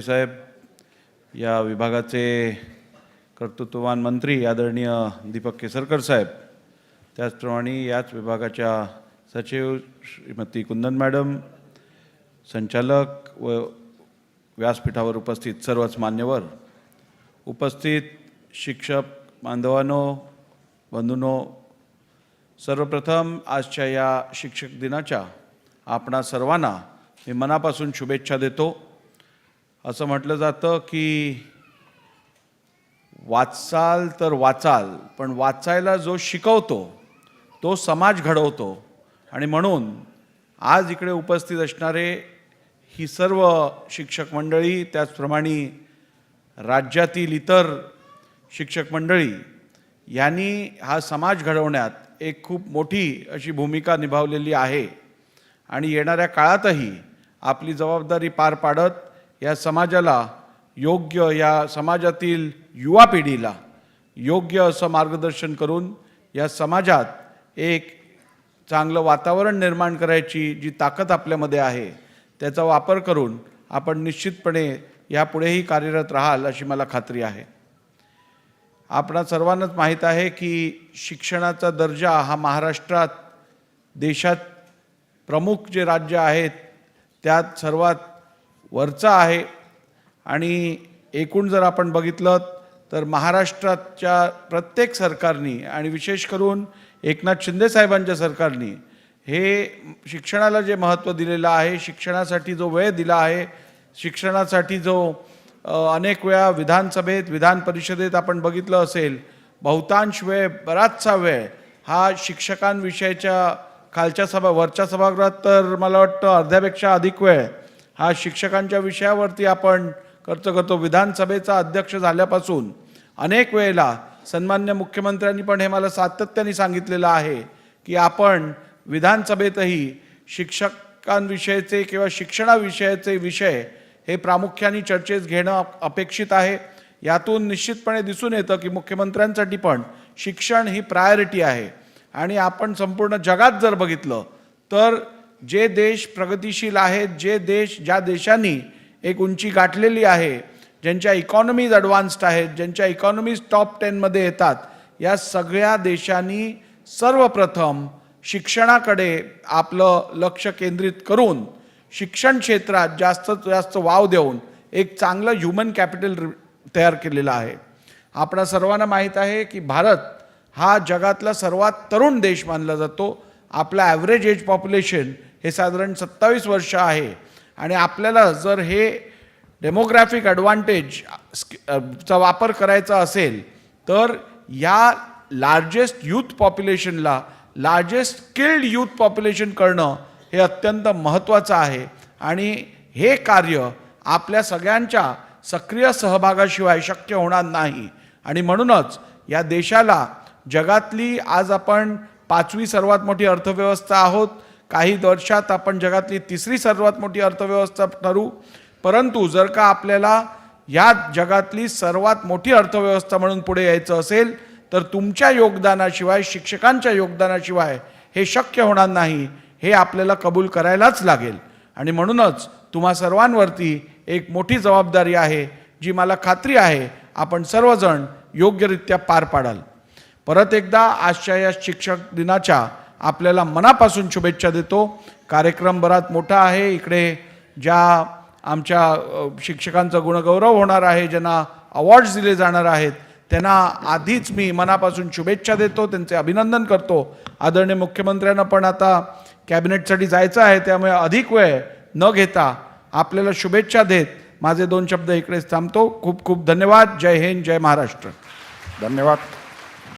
साहेब या विभागाचे कर्तृत्ववान मंत्री आदरणीय दीपक केसरकर साहेब त्याचप्रमाणे याच विभागाच्या सचिव श्रीमती कुंदन मॅडम संचालक व व्यासपीठावर उपस्थित सर्वच मान्यवर उपस्थित शिक्षक बांधवांनो बंधूंनो सर्वप्रथम आजच्या या शिक्षक दिनाच्या आपणा सर्वांना मी मनापासून शुभेच्छा देतो. असं म्हटलं जातं की वाचाल तर वाचाल पण वाचायला जो शिकवतो तो समाज घडवतो. आणि म्हणून आज इकडे उपस्थित असणारे ही सर्व शिक्षक मंडळी त्याचप्रमाणे राज्यातील इतर शिक्षक मंडळी यांनी हा समाज घडवण्यात एक खूप मोठी अशी भूमिका निभावलेली आहे. आणि येणाऱ्या काळातही आपली जबाबदारी पार पाडत या समाजाला योग्य या समाजातील युवा पिढीला योग्य असं मार्गदर्शन करून या समाजात एक चांगलं वातावरण निर्माण करायची जी ताकद आपल्यामध्ये आहे त्याचा वापर करून आपण निश्चितपणे यापुढेही कार्यरत राहाल अशी मला खात्री आहे. आपणा सर्वांनाच माहीत आहे की शिक्षणाचा दर्जा हा महाराष्ट्रात देशात प्रमुख जे राज्य आहेत त्यात सर्वात वरचा आहे. आणि एकूण जर आपण बघितलं तर महाराष्ट्राच्या प्रत्येक सरकारनी आणि विशेष करून एकनाथ शिंदेसाहेबांच्या सरकारनी हे शिक्षणाला जे महत्त्व दिलेलं आहे शिक्षणासाठी जो वेळ दिला आहे शिक्षणासाठी जो अनेक वेळा विधानसभेत विधान परिषदेत आपण बघितलं असेल बहुतांश वेळ बराचसा वेळ हा शिक्षकांविषयीच्या खालच्या सभा वरच्या सभागृहात तर मला वाटतं अर्ध्यापेक्षा अधिक वेळ हा शिक्षकांच्या विषयावरती आपण खर्च करतो विधानसभेचा अध्यक्ष झाल्यापासून अनेक वेळेला सन्मान्य मुख्यमंत्र्यांनी पण हे मला सातत्याने सांगितलेलं आहे की आपण विधानसभेतही शिक्षकांविषयीचे किंवा शिक्षणाविषयीचे विषय हे प्रामुख्याने चर्चेस घेणं अपेक्षित आहे. यातून निश्चितपणे दिसून येतं की मुख्यमंत्र्यांसाठी पण शिक्षण ही प्रायोरिटी आहे. आणि आपण संपूर्ण जगात जर बघितलं तर जे देश प्रगतिशील आहेत जे देश ज्या देशांनी एक उंची गाठलेली आहे ज्यांच्या इकॉनॉमीज ॲडव्हान्स्ड आहेत ज्यांच्या इकॉनॉमीज टॉप टेनमध्ये येतात या सगळ्या देशांनी सर्वप्रथम शिक्षणाकडे आपलं लक्ष केंद्रित करून शिक्षण क्षेत्रात जास्तीत जास्त वाव देऊन एक चांगलं ह्युमन कॅपिटल तयार केलेलं आहे. आपणा सर्वांना माहीत आहे की भारत हा जगातला सर्वात तरुण देश मानला जातो. आपला ॲव्हरेज एज पॉप्युलेशन हे साधारण सत्तावीस वर्ष आहे. आणि आपल्याला जर हे डेमोग्राफिक ॲडव्हान्टेज चा वापर करायचा असेल तर या लार्जेस्ट यूथ पॉप्युलेशनला लार्जेस्ट स्किल्ड यूथ पॉप्युलेशन करणं हे अत्यंत महत्त्वाचं आहे. आणि हे कार्य आपल्या सगळ्यांच्या सक्रिय सहभागाशिवाय शक्य होणार नाही. आणि म्हणूनच या देशाला जगातली आज आपण पाचवी सर्वात मोठी अर्थव्यवस्था आहोत. काही वर्षात आपण जगातली तिसरी सर्वात मोठी अर्थव्यवस्था ठरू परंतु जर का आपल्याला या जगातली सर्वात मोठी अर्थव्यवस्था म्हणून पुढे यायचं असेल तर तुमच्या योगदानाशिवाय शिक्षकांच्या योगदानाशिवाय हे शक्य होणार नाही हे आपल्याला कबूल करायलाच लागेल. आणि म्हणूनच तुम्हा सर्वांवरती एक मोठी जबाबदारी आहे जी मला खात्री आहे आपण सर्वजण योग्यरित्या पार पाडाल. परत एकदा आजच्या या शिक्षक दिनाच्या आपल्याला मनापासून शुभेच्छा देतो. कार्यक्रम बराच मोठा आहे. इकडे ज्या आमच्या शिक्षकांचा गुणगौरव होणार आहे ज्यांना अवॉर्ड्स दिले जाणार आहेत त्यांना आधीच मी मनापासून शुभेच्छा देतो त्यांचे अभिनंदन करतो. आदरणीय मुख्यमंत्र्यांना पण आता कॅबिनेटसाठी जायचं आहे त्यामुळे अधिक वेळ न घेता आपल्याला शुभेच्छा देत माझे दोन शब्द इकडेच थांबतो. खूप खूप धन्यवाद. जय हिंद जय महाराष्ट्र. धन्यवाद.